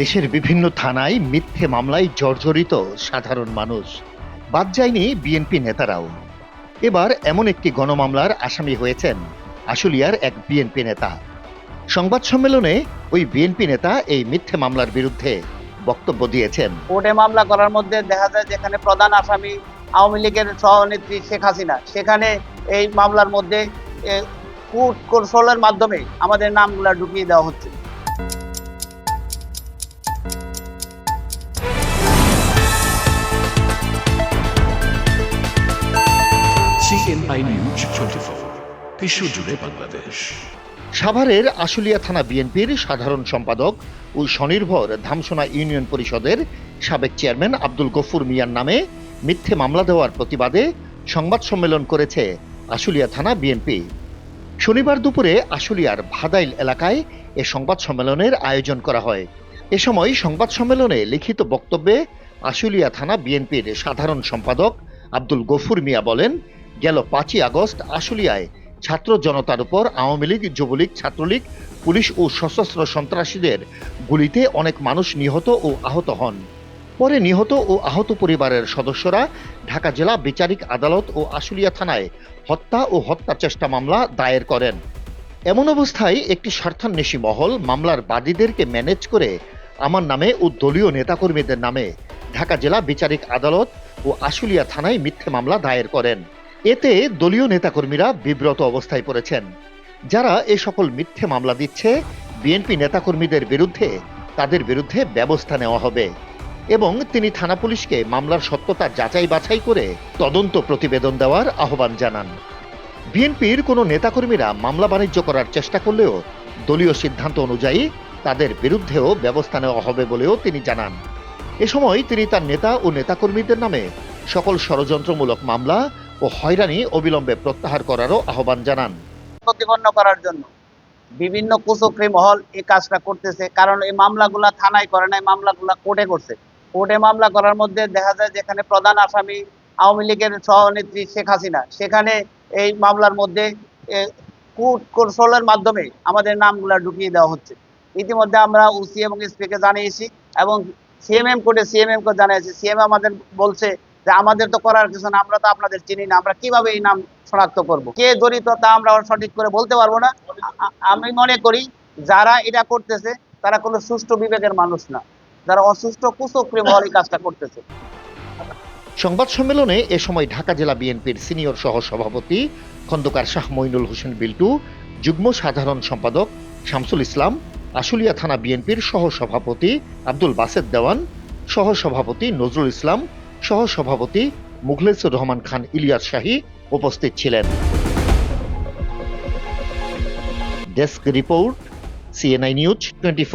দেশের বিভিন্ন থানায় মিথ্যে মামলায় জর্জরিত সাধারণ মানুষ। বাদ যায়নি বিএনপি নেতারাও। এবার এমন একটি গণমামলার আসামি হয়েছেন আশুলিয়ার এক বিএনপি নেতা। সংবাদ সম্মেলনে ওই বিএনপি নেতা এই মিথ্যে মামলার বিরুদ্ধে বক্তব্য দিয়েছেন। কোর্টে মামলা করার মধ্যে দেখা যায় যেখানে প্রধান আসামি আওয়ামী লীগের সহনেত্রী শেখ হাসিনা। সেখানে এই মামলার মধ্যে কোর্ট কৌশলের মাধ্যমে আমাদের নামগুলো ঢুকিয়ে দেওয়া হচ্ছে। সিএনআই নিউজ টোয়েন্টি বিশ্বজুড়ে বাংলাদেশ। সাভারের আশুলিয়া থানা বিএনপির সাধারণ সম্পাদক ও স্বনির্ভর ধামসোনা ইউনিয়ন পরিষদের সাবেক চেয়ারম্যান আব্দুল গফুর মিয়ার নামে মিথ্যে মামলা দেওয়ার প্রতিবাদে সংবাদ সম্মেলন করেছে আশুলিয়া থানা বিএনপি। শনিবার দুপুরে আশুলিয়ার ভাদাইল এলাকায় এ সংবাদ সম্মেলনের আয়োজন করা হয়। এ সময় সংবাদ সম্মেলনে লিখিত বক্তব্যে আশুলিয়া থানা বিএনপির সাধারণ সম্পাদক আব্দুল গফুর মিয়া বলেন গেল পাঁচই আগস্ট আশুলিয়ায়। ছাত্র জনতার উপর আওয়ামী লীগ, যুবলীগ, ছাত্রলীগ, পুলিশ ও সশস্ত্র সন্ত্রাসীদের গুলিতে অনেক মানুষ নিহত ও আহত হন। পরে নিহত ও আহত পরিবারের সদস্যরা ঢাকা জেলা বিচারিক আদালত ও আশুলিয়া থানায় হত্যা ও হত্যা চেষ্টা মামলা দায়ের করেন। এমন অবস্থায় একটি স্বার্থান্বেষী মহল মামলার বাদীদেরকে ম্যানেজ করে আমার নামে ও দলীয় নেতাকর্মীদের নামে ঢাকা জেলা বিচারিক আদালত ও আশুলিয়া থানায় মিথ্যে মামলা দায়ের করেন। এতে দলীয় নেতাকর্মীরা বিব্রত অবস্থায় পড়েছেন। যারা এ সকল মিথ্যে মামলা দিচ্ছে, বিএনপি নেতাকর্মীদের বিরুদ্ধে তাদের বিরুদ্ধে ব্যবস্থা নেওয়া হবে এবং তিনি থানা পুলিশকে মামলার সত্যতা যাচাই বাছাই করে তদন্ত প্রতিবেদন দেওয়ার আহ্বান জানান। বিএনপির কোনো নেতাকর্মীরা মামলা বাণিজ্য করার চেষ্টা করলেও দলীয় সিদ্ধান্ত অনুযায়ী তাদের বিরুদ্ধেও ব্যবস্থা নেওয়া হবে বলেও তিনি জানান। এ সময় তিনি তার নেতা ও নেতাকর্মীদের নামে সকল ষড়যন্ত্রমূলক মামলা ও হয়রানি অবিলম্বে প্রত্যাহার করারও আহ্বান জানান। প্রতিপন্ন করার জন্য। বিভিন্ন কুচক্রি মহল এই কাজটা করতেছে কারণ এই মামলাগুলা থানায় করে নাই মামলাগুলা কোর্টে করছে। কোর্টে মামলা করার মধ্যে দেখা যায় যেখানে প্রধান আসামি আওয়ামী লীগের সভানেত্রী শেখ হাসিনা। সেখানে এই মামলার মধ্যে এ, কোর্ট কৌশলের মাধ্যমে আমাদের নামগুলা ঢুকিয়ে দেওয়া হচ্ছে। ইতিমধ্যে আমরা ওসি এবং এসপিকে জানিয়েছি এবং সিএমএম কোর্টে সিএমএম কে জানিয়েছি। সিএম আমাদের বলছে যে আমাদের তো করার কিছু না, আমরা তো আপনাদের চিনি না, আমরা কীভাবে এই নাম শনাক্ত করব? কে জড়িত তা আমরা সঠিক করে বলতে পারব না। আমি মনে করি যারা এটা করতেছে, তারা কোনো সুষ্ঠু বিবেকের মানুষ না। যারা অসুস্থ কুচক্রি মহল এই কাজটা করতেছে। সংবাদ সম্মেলনে এ সময় ঢাকা জেলা বিএনপির সিনিয়র সহ সভাপতি খন্দকার শাহ মইনুল হোসেন বিল্টু, যুগ্ম সাধারণ সম্পাদক শামসুল ইসলাম, আশুলিয়া থানা বিএনপির সহ সভাপতি আব্দুল বাসেদ দেওয়ান সহ সভাপতি নজরুল ইসলাম সহ সভাপতি মুখলেসুর রহমান খান ইলিয়াস শাহী উপস্থিত ছিলেন। Desk report CNI news twenty